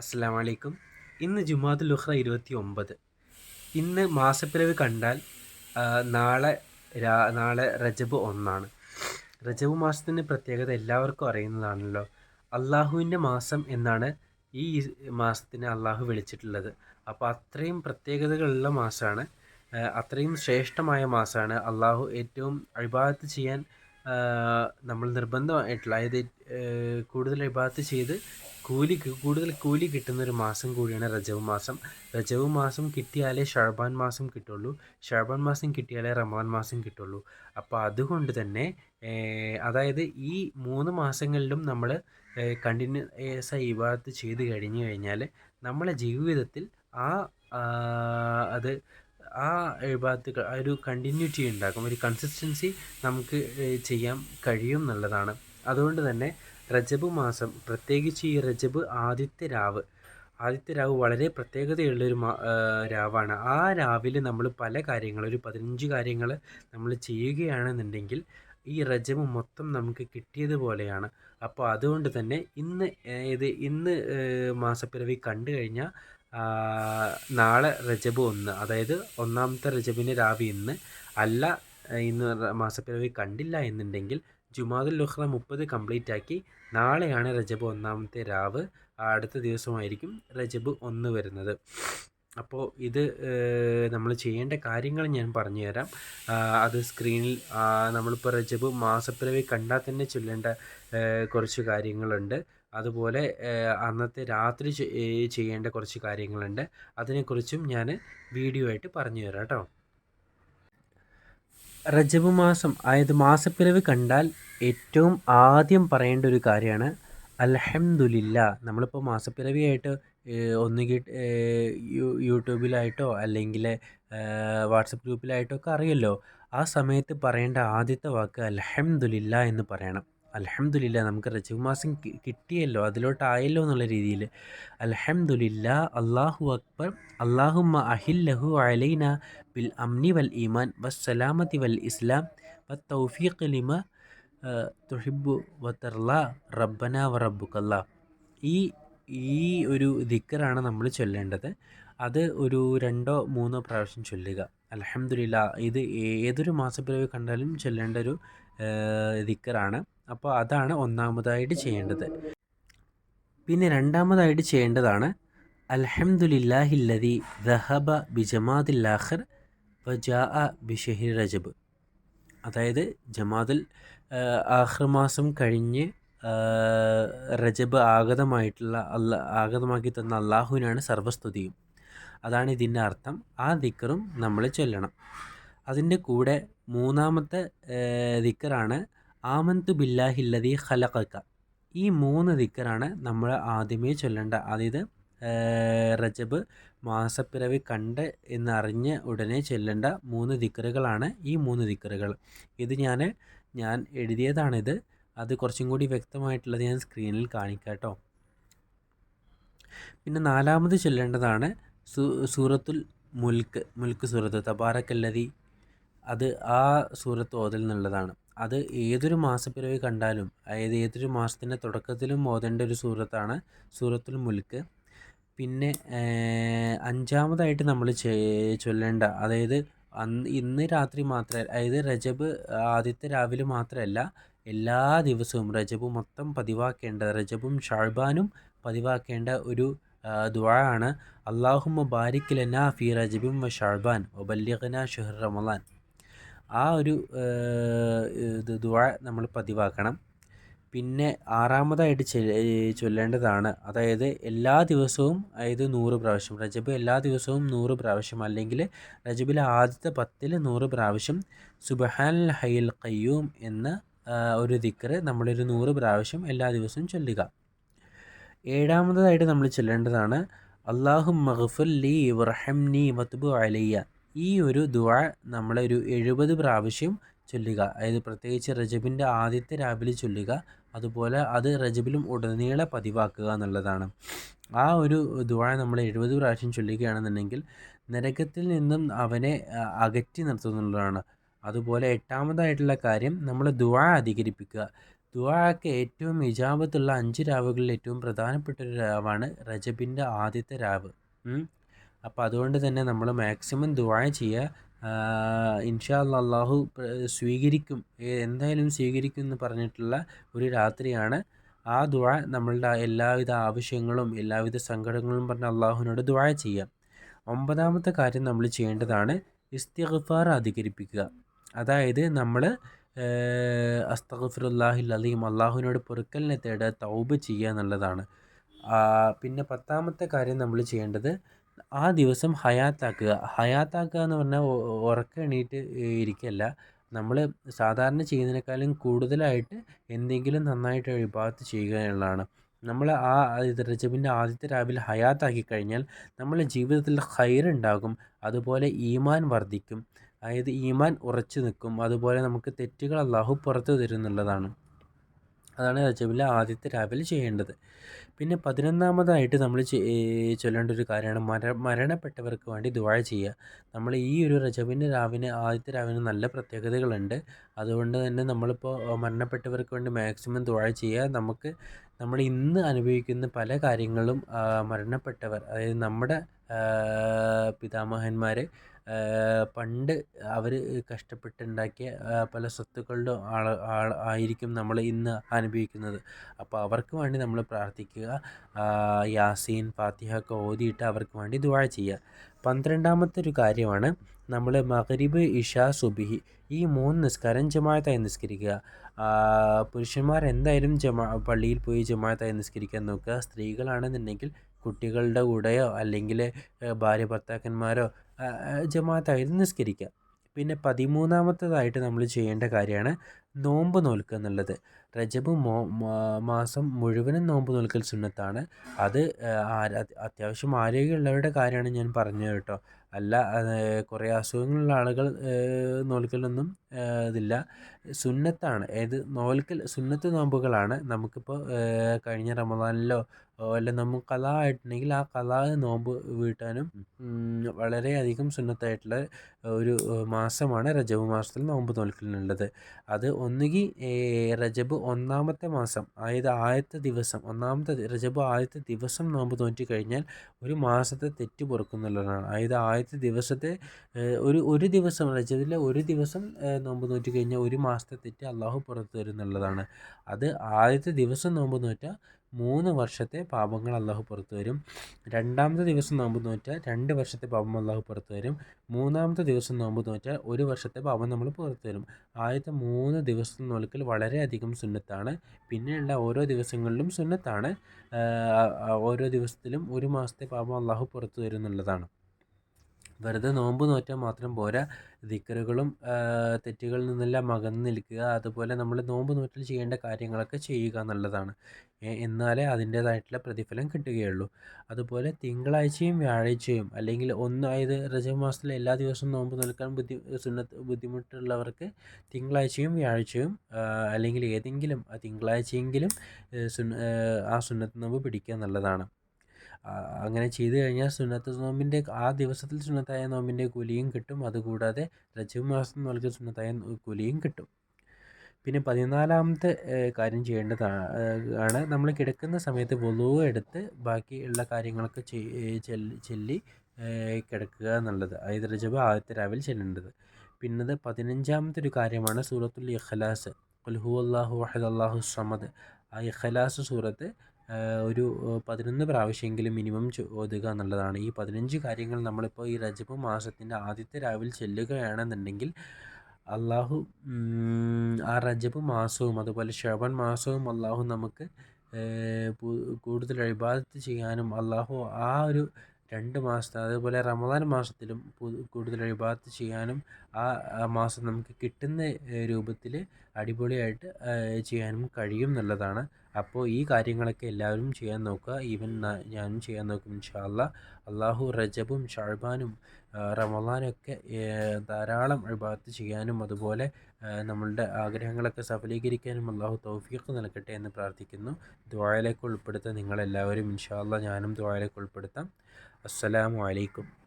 അസ്സാം വലൈക്കും ഇന്ന് ജുമാദുൽ ലുഹ്റ ഇരുപത്തി ഒമ്പത് ഇന്ന് മാസപ്പിറവി കണ്ടാൽ നാളെ നാളെ റജബ് ഒന്നാണ്. റജബ് മാസത്തിന്റെ പ്രത്യേകത എല്ലാവർക്കും അറിയുന്നതാണല്ലോ. അള്ളാഹുവിന്റെ മാസം എന്നാണ് ഈ മാസത്തിനെ അള്ളാഹു വിളിച്ചിട്ടുള്ളത്. അപ്പോൾ അത്രയും പ്രത്യേകതകളുള്ള മാസമാണ് അത്രയും ശ്രേഷ്ഠമായ മാസമാണ് അള്ളാഹു ഏറ്റവും അഴിബാദത്ത് ചെയ്യാൻ നമ്മൾ നിർബന്ധമായിട്ടുള്ള അതായത് കൂടുതൽ ഇബാത്ത് ചെയ്ത് കൂലി കൂടുതൽ കൂലി കിട്ടുന്ന ഒരു മാസം കൂടിയാണ് റജബ് മാസം. റജബ് മാസം കിട്ടിയാലേ ഷർബാൻ മാസം കിട്ടുള്ളൂ. ഷർബാൻ മാസം കിട്ടിയാലേ റമദാൻ മാസം കിട്ടുള്ളൂ. അപ്പോൾ അതുകൊണ്ട് തന്നെ അതായത് ഈ മൂന്ന് മാസങ്ങളിലും നമ്മൾ കണ്ടിന്യൂസ് ആയി ഇബാദത്ത് ചെയ്ത് കഴിഞ്ഞു കഴിഞ്ഞാൽ നമ്മളെ ജീവിതത്തിൽ ആ, അത് ആ ഇബാദത്ത് ആ ഒരു കണ്ടിന്യൂറ്റി ഉണ്ടാക്കും. ഒരു കൺസിസ്റ്റൻസി നമുക്ക് ചെയ്യാൻ കഴിയും എന്നുള്ളതാണ് അതുകൊണ്ട് തന്നെ റജബ് മാസം പ്രത്യേകിച്ച് ഈ റജബ് ആദ്യത്തെ രാവ് ആദ്യത്തെ രാവ് വളരെ പ്രത്യേകതയുള്ളൊരു മാ രാവാണ്. ആ രാവിൽ നമ്മൾ പല കാര്യങ്ങൾ ഒരു പതിനഞ്ച് കാര്യങ്ങൾ നമ്മൾ ചെയ്യുകയാണെന്നുണ്ടെങ്കിൽ ഈ റജബ് മൊത്തം നമുക്ക് കിട്ടിയതുപോലെയാണ് അപ്പോൾ അതുകൊണ്ട് തന്നെ ഇന്ന് ഇത് ഇന്ന് മാസപ്പിറവി കണ്ടു കഴിഞ്ഞാൽ നാളെ റജബ് ഒന്ന്. അതായത് ഒന്നാമത്തെ റജബിന്റെ രാവി ഇന്ന്. അല്ല ഇന്ന് മാസപ്പിറവി കണ്ടില്ല എന്നുണ്ടെങ്കിൽ ജുമാദുൽ ലുഹ്റ മുപ്പത് കംപ്ലീറ്റ് ആക്കി നാളെയാണ് റജബ് ഒന്നാമത്തെ രാവ്. അടുത്ത ദിവസമായിരിക്കും റജബ് ഒന്ന് വരുന്നത്. അപ്പോൾ ഇത് നമ്മൾ ചെയ്യേണ്ട കാര്യങ്ങൾ ഞാൻ പറഞ്ഞു തരാം. അത് സ്ക്രീനിൽ നമ്മളിപ്പോൾ റജബ് മാസപ്പിറവി കണ്ടാൽ തന്നെ ചൊല്ലേണ്ട കുറച്ച് കാര്യങ്ങളുണ്ട്. അതുപോലെ അന്നത്തെ രാത്രി ചെയ്യേണ്ട കുറച്ച് കാര്യങ്ങളുണ്ട്. അതിനെക്കുറിച്ചും ഞാൻ വീഡിയോ ആയിട്ട് പറഞ്ഞു തരാം കേട്ടോ. റജബ് മാസം അതായത് മാസപ്പിറവ് കണ്ടാൽ ഏറ്റവും ആദ്യം പറയേണ്ട ഒരു കാര്യമാണ് അൽഹംദുലില്ല. നമ്മളിപ്പോൾ മാസപ്പിറവിയായിട്ട് ഒന്നുകിൽ യൂട്യൂബിലായിട്ടോ അല്ലെങ്കിൽ വാട്സപ്പ് ഗ്രൂപ്പിലായിട്ടോ ഒക്കെ അറിയല്ലോ. ആ സമയത്ത് പറയേണ്ട ആദ്യത്തെ വാക്ക് അൽഹംദുലില്ല എന്ന് പറയണം. അൽഹംദുലില്ല നമുക്ക് റജബ് മാസം കിട്ടിയല്ലോ അതിലോട്ടായല്ലോ എന്നുള്ള രീതിയിൽ. അലഹമുല്ല അള്ളാഹു അക്ബർ അള്ളാഹുമ്മ അഹില്ലഹു അലൈന ബിൽ അംനി വൽ ഈമാൻ സലാമത്തി വൽ ഇസ്ലാം വത്തൗഫീഖ് ലിമ ആ, തുഹിബു വത്തർല റബ്ബന വ റബ്ബുക്കല്ല ഈ ഈ ഒരു ദിക്കറാണ് നമ്മൾ ചൊല്ലേണ്ടത്. അത് ഒരു രണ്ടോ മൂന്നോ പ്രാവശ്യം ചൊല്ലുക. അലഹമില്ല ഇത് ഏതൊരു മാസപ്പിറവി കണ്ടാലും ചൊല്ലേണ്ട ഒരു ദിക്കറാണ്. അപ്പോൾ അതാണ് ഒന്നാമതായിട്ട് ചെയ്യേണ്ടത്. പിന്നെ രണ്ടാമതായിട്ട് ചെയ്യേണ്ടതാണ് അൽഹംദുലില്ലാഹില്ലതി ദഹബ ബിജമാദില്ലാഖിർ വജാ ബിഷഹിർ റജബ് അതായത് ജമാദുൽ ആഖിർ മാസം കഴിഞ്ഞ് റജബ് ആഗതമായിട്ടുള്ള അല്ല ആഗതമാക്കി തന്ന അള്ളാഹുവിനാണ് സർവസ്തുതിയും. അതാണ് ഇതിന്റെ അർത്ഥം. ആ ദിക്കറും നമ്മൾ ചൊല്ലണം. അതിന്റെ കൂടെ മൂന്നാമത്തെ ദിക്കറാണ് ആമന്തു ബില്ലാഹില്ലതി ഖലഖക്ക ഈ മൂന്ന് ദിക്കറാണ് നമ്മൾ ആദ്യമേ ചൊല്ലേണ്ട. അതായത് റജബ് മാസപ്പിറവി കണ്ട് എന്നറിഞ്ഞ് ഉടനെ ചൊല്ലേണ്ട മൂന്ന് ദിക്കറുകളാണ് ഈ മൂന്ന് ദിക്കറുകൾ. ഇത് ഞാൻ ഞാൻ എഴുതിയതാണിത്. അത് കുറച്ചും കൂടി വ്യക്തമായിട്ടുള്ളത് ഞാൻ സ്ക്രീനിൽ കാണിക്കാട്ടോ. പിന്നെ നാലാമത് ചൊല്ലേണ്ടതാണ് സൂറത്തുൽ മുൽക്ക് മുൽക്ക് സൂറത്ത് തബാറക്കല്ലതി അത് ആ സൂറത്ത് ഓതൽ എന്നുള്ളതാണ്. അത് ഏതൊരു മാസപ്പിറവി കണ്ടാലും അതായത് ഏതൊരു മാസത്തിന്റെ തുടക്കത്തിലും ഓതേണ്ട ഒരു സൂറത്താണ് സൂറത്തുൽ മുൽക്ക്. പിന്നെ അഞ്ചാമതായിട്ട് നമ്മൾ ചൊല്ലേണ്ട അതായത് അന്ന് ഇന്ന് രാത്രി മാത്ര അതായത് രജബ് ആദ്യത്തെ രാവിലെ മാത്രമല്ല എല്ലാ ദിവസവും രജബ് മൊത്തം പതിവാക്കേണ്ട രജബും ഷാഴ്ബാനും പതിവാക്കേണ്ട ഒരു ദുആ ആണ്. അള്ളാഹുമ്മ ബാരിക് ഫി റജബിം വ ഷാഴ്ബാൻ ഒബല്യഖന ഷഹർ റമളാൻ ആ ഒരു ഇത് ദുആ നമ്മൾ പതിവാക്കണം. പിന്നെ ആറാമതായിട്ട് ചൊല്ലേണ്ടതാണ്. അതായത് എല്ലാ ദിവസവും അതായത് നൂറ് പ്രാവശ്യം റജബ് എല്ലാ ദിവസവും നൂറ് പ്രാവശ്യം അല്ലെങ്കിൽ റജബിലെ ആദ്യത്തെ പത്തിൽ നൂറ് പ്രാവശ്യം സുബഹാൻ ഹൈൽ ഖയ്യൂം എന്ന ഒരു ദിക്കർ നമ്മളൊരു നൂറ് പ്രാവശ്യം എല്ലാ ദിവസവും ചൊല്ലുക. ഏഴാമതായിട്ട് നമ്മൾ ചൊല്ലേണ്ടതാണ് അള്ളാഹു മഹഫുൽ ലീ വർഹംനി വത്തുബു അലയ്യ. ഈ ഒരു ദുആ നമ്മളൊരു എഴുപത് പ്രാവശ്യം ചൊല്ലുക. അതായത് പ്രത്യേകിച്ച് റജബിന്റെ ആദ്യത്തെ രാവിലെ ചൊല്ലുക. അതുപോലെ അത് റജബിലും ഉടനീളെ പതിവാക്കുക എന്നുള്ളതാണ്. ആ ഒരു ദുആ നമ്മൾ എഴുപത് പ്രാവശ്യം ചൊല്ലുകയാണെന്നുണ്ടെങ്കിൽ നരകത്തിൽ നിന്നും അവനെ അകറ്റി നിർത്തുന്നുള്ളതാണ്. അതുപോലെ എട്ടാമതായിട്ടുള്ള കാര്യം നമ്മൾ ദുആ അധികരിപ്പിക്കുക. ദുആക്ക് ഏറ്റവും ഇജാബത്തുള്ള അഞ്ച് രാവുകളിൽ ഏറ്റവും പ്രധാനപ്പെട്ട ഒരു രാവാണ് റജബിന്റെ ആദ്യത്തെ രാവ്. അപ്പോൾ അതുകൊണ്ട് തന്നെ നമ്മൾ മാക്സിമം ദുആ ചെയ്യുക ഇൻഷാ അള്ളാഹു സ്വീകരിക്കും. എന്തായാലും സ്വീകരിക്കും എന്ന് പറഞ്ഞിട്ടുള്ള ഒരു രാത്രിയാണ്. ആ ദുആ നമ്മളുടെ എല്ലാവിധ ആവശ്യങ്ങളും എല്ലാവിധ സങ്കടങ്ങളും പറഞ്ഞ് അള്ളാഹുവിനോട് ദുആ ചെയ്യാം. ഒമ്പതാമത്തെ കാര്യം നമ്മൾ ചെയ്യേണ്ടതാണ് ഇസ്തിഗ്ഫാർ അധികരിപ്പിക്കുക. അതായത് നമ്മൾ അസ്തഗ്ഫിറുല്ലാഹിൽ അലീം അള്ളാഹുവിനോട് പൊറുക്കലിനെ തേടുക തൗബ് ചെയ്യുക എന്നുള്ളതാണ്. പിന്നെ പത്താമത്തെ കാര്യം നമ്മൾ ചെയ്യേണ്ടത് ആ ദിവസം ഹയാത്താക്കുക. ഹയാത്താക്കുക എന്ന് പറഞ്ഞാൽ ഉറക്കം എണീറ്റ് ഇരിക്കല്ല. നമ്മൾ സാധാരണ ചെയ്യുന്നതിനേക്കാളും കൂടുതലായിട്ട് എന്തെങ്കിലും നന്നായിട്ട് ഇബാദത്ത് ചെയ്യുക എന്നുള്ളതാണ്. നമ്മൾ ആ റജബിന്റെ ആദ്യത്തെ രാവിലെ ഹയാത്താക്കി കഴിഞ്ഞാൽ നമ്മളെ ജീവിതത്തിൽ ഹൈറുണ്ടാകും അതുപോലെ ഈമാൻ വർദ്ധിക്കും. അതായത് ഈമാൻ ഉറച്ചു നിൽക്കും. അതുപോലെ നമുക്ക് തെറ്റുകൾ അള്ളാഹു പുറത്തു തരുന്നുള്ളതാണ് അതാണ് റജബിലെ ആദ്യത്തെ രാവിലെ ചെയ്യേണ്ടത്. പിന്നെ പതിനൊന്നാമതായിട്ട് നമ്മൾ ചൊല്ലേണ്ട ഒരു കാര്യമാണ് മര മരണപ്പെട്ടവർക്ക് വേണ്ടി ദുആ ചെയ്യുക. നമ്മൾ ഈ ഒരു റജബിന്റെ രാവിന് ആദ്യത്തെ രാവിന് നല്ല പ്രത്യേകതകളുണ്ട്. അതുകൊണ്ട് തന്നെ നമ്മളിപ്പോൾ മരണപ്പെട്ടവർക്ക് വേണ്ടി മാക്സിമം ദുആ ചെയ്യുക. നമുക്ക് നമ്മൾ ഇന്ന് അനുഭവിക്കുന്ന പല കാര്യങ്ങളും മരണപ്പെട്ടവർ അതായത് നമ്മുടെ പിതാമഹന്മാർ പണ്ട് അവർ കഷ്ടപ്പെട്ടുണ്ടാക്കിയ പല സ്വത്തുക്കളുടെ ആൾ ആയിരിക്കും നമ്മൾ ഇന്ന് അനുഭവിക്കുന്നത്. അപ്പോൾ അവർക്ക് വേണ്ടി നമ്മൾ പ്രാർത്ഥിക്കുക യാസീൻ ഫാത്തിഹ ഒക്കെ ഓതിയിട്ട് അവർക്ക് വേണ്ടി ദുആ ചെയ്യുക. പന്ത്രണ്ടാമത്തെ ഒരു കാര്യമാണ് നമ്മൾ മഹരിബ് ഇഷ സുബിഹി ഈ മൂന്ന് നിസ്കാരം ജമാഅത്തായി നിസ്കരിക്കുക. പുരുഷന്മാർ എന്തായാലും ജമാ പള്ളിയിൽ പോയി ജമാഅത്തായി നിസ്കരിക്കാൻ നോക്കുക. സ്ത്രീകളാണെന്നുണ്ടെങ്കിൽ കുട്ടികളുടെ കൂടെയോ അല്ലെങ്കിൽ ഭാര്യ ഭർത്താക്കന്മാരോ ജമാത്തായി നിസ്കരിക്കുക. പിന്നെ പതിമൂന്നാമത്തതായിട്ട് നമ്മൾ ചെയ്യേണ്ട കാര്യമാണ് നോമ്പ് നോൽക്കുക എന്നുള്ളത്. റജബ് മാസം മുഴുവനും നോമ്പ് നോൽക്കൽ സുന്നത്താണ്. അത് അത്യാവശ്യം ആരോഗ്യമുള്ളവരുടെ കാര്യമാണ് ഞാൻ പറഞ്ഞത് കേട്ടോ. അല്ല കുറേ അസുഖങ്ങളുള്ള ആളുകൾ നോൽക്കലൊന്നും ഇതില്ല സുന്നത്താണ്. ഏത് നോൽക്കൽ സുന്നത്ത് നോമ്പുകളാണ്. നമുക്കിപ്പോൾ കഴിഞ്ഞ റമദാനിലോ അല്ല നമുക്ക് കലാ ആയിട്ടുണ്ടെങ്കിൽ ആ കലാ നോമ്പ് വീട്ടാനും വളരെയധികം സുന്നത്തായിട്ടുള്ള ഒരു മാസമാണ് രജബ് മാസത്തിൽ നോമ്പ് നോൽക്കലിനുള്ളത്. അത് ഒന്നുകിൽ രജബ് ഒന്നാമത്തെ മാസം അതായത് ആദ്യത്തെ ദിവസം ഒന്നാമത്തെ രജബ് ആദ്യത്തെ ദിവസം നോമ്പ് നോറ്റി കഴിഞ്ഞാൽ ഒരു മാസത്തെ തെറ്റ് പൊറുക്കുന്നുള്ളതാണ്. അതായത് ആദ്യത്തെ ദിവസത്തെ ഒരു ഒരു ദിവസം വെച്ചതിൽ ഒരു ദിവസം നോമ്പ് നോറ്റി കഴിഞ്ഞാൽ ഒരു മാസത്തെ തെറ്റ് അള്ളാഹു പുറത്തു തരുന്നുള്ളതാണ്. അത് ആദ്യത്തെ ദിവസം നോമ്പ് നോറ്റാൽ മൂന്ന് വർഷത്തെ പാപങ്ങൾ അള്ളാഹു പുറത്തു വരും രണ്ടാമത്തെ ദിവസം നോമ്പ് നോറ്റാൽ രണ്ട് വർഷത്തെ പാപം അള്ളാഹു പുറത്തു വരും മൂന്നാമത്തെ ദിവസം നോമ്പ് നോറ്റാൽ ഒരു വർഷത്തെ പാപം നമ്മൾ പുറത്തു വരും ആദ്യത്തെ മൂന്ന് ദിവസം നോൽക്കൽ വളരെയധികം സുന്നത്താണ്. പിന്നെയുള്ള ഓരോ ദിവസങ്ങളിലും സുന്നത്താണ്. ഓരോ ദിവസത്തിലും ഒരു മാസത്തെ പാപം അള്ളാഹു പുറത്തു വരും എന്നുള്ളതാണ് വെറുതെ നോമ്പ് നോറ്റാൽ മാത്രം പോരാ. ദിക്കറുകളും തെറ്റുകളിൽ നിന്നെല്ലാം അകന്ന് നിൽക്കുക. അതുപോലെ നമ്മൾ നോമ്പ് നോറ്റിൽ ചെയ്യേണ്ട കാര്യങ്ങളൊക്കെ ചെയ്യുക എന്നുള്ളതാണ്. എന്നാലേ അതിന്റേതായിട്ടുള്ള പ്രതിഫലം കിട്ടുകയുള്ളൂ. അതുപോലെ തിങ്കളാഴ്ചയും വ്യാഴാഴ്ചയും അല്ലെങ്കിൽ ഒന്ന് അതായത് റജബ് മാസത്തിലെ എല്ലാ ദിവസവും നോമ്പ് നോൽക്കാൻ ബുദ്ധി സുന്നത്ത് ബുദ്ധിമുട്ടുള്ളവർക്ക് തിങ്കളാഴ്ചയും വ്യാഴാഴ്ചയും അല്ലെങ്കിൽ ഏതെങ്കിലും തിങ്കളാഴ്ചയെങ്കിലും ആ സുന്നത്ത് നോമ്പ് പിടിക്കുക എന്നുള്ളതാണ്. അങ്ങനെ ചെയ്തു കഴിഞ്ഞാൽ സുന്നത്ത് നോമ്പിന്റെ ആ ദിവസത്തിൽ സുന്നത്തായ നോമ്പിന്റെ കൂലിയും കിട്ടും. അതുകൂടാതെ റജബ് മാസം നൽകിയ സുന്നത്തായ കൂലിയും കിട്ടും. പിന്നെ പതിനാലാമത്തെ കാര്യം ചെയ്യേണ്ടതാണ് ആണ് നമ്മൾ കിടക്കുന്ന സമയത്ത് വലുവ് എടുത്ത് ബാക്കിയുള്ള കാര്യങ്ങളൊക്കെ ചൊല്ലി കിടക്കുക എന്നുള്ളത്. അതായത് റജബ് ആദ്യത്തെ രാവിലെ ചെല്ലേണ്ടത്. പിന്നത് പതിനഞ്ചാമത്തെ ഒരു കാര്യമാണ് സൂറത്തുൽ ഇഖ്ലാസ്. കുൽഹു അള്ളാഹു വഹദ് അള്ളാഹു സമദ്. ആ ഇഖ്ലാസ് സൂറത്ത് ഒരു പതിനൊന്ന് പ്രാവശ്യമെങ്കിലും മിനിമം ഓതുക എന്നുള്ളതാണ്. ഈ പതിനഞ്ച് കാര്യങ്ങൾ നമ്മളിപ്പോൾ ഈ റജബ് മാസത്തിന്റെ ആദ്യത്തെ രാവിലെ ചെല്ലുകയാണെന്നുണ്ടെങ്കിൽ അള്ളാഹു ആ റജബ് മാസവും അതുപോലെ ഷവൻ മാസവും അള്ളാഹു നമുക്ക് കൂടുതൽ ഇബാദത്ത് ചെയ്യാനും അള്ളാഹു ആ ഒരു രണ്ട് മാസത്തെ അതുപോലെ റമദാൻ മാസത്തിലും കൂടുതൽ ഇബാദത്ത് ചെയ്യാനും ആ മാസം നമുക്ക് കിട്ടുന്ന രൂപത്തിൽ അടിപൊളിയായിട്ട് ചെയ്യാനും കഴിയും എന്നുള്ളതാണ്. അപ്പോൾ ഈ കാര്യങ്ങളൊക്കെ എല്ലാവരും ചെയ്യാൻ നോക്കുക. ഈവൻ ഞാനും ചെയ്യാൻ നോക്കും ഇൻഷാ അള്ളാഹു റജബും ഷാഴ്ബാനും റമലാനൊക്കെ ധാരാളം ഇബാദത്ത് ചെയ്യാനും അതുപോലെ നമ്മളുടെ ആഗ്രഹങ്ങളൊക്കെ സഫലീകരിക്കാനും അള്ളാഹു തൗഫീഖ് നൽകട്ടെ എന്ന് പ്രാർത്ഥിക്കുന്നു. ദ്വായയിലേക്ക് ഉൾപ്പെടുത്താൻ നിങ്ങളെല്ലാവരും ഇൻഷാല്ല ഞാനും ദ്വായയിലേക്ക് ഉൾപ്പെടുത്താം. അസ്സലാമു അലൈക്കും.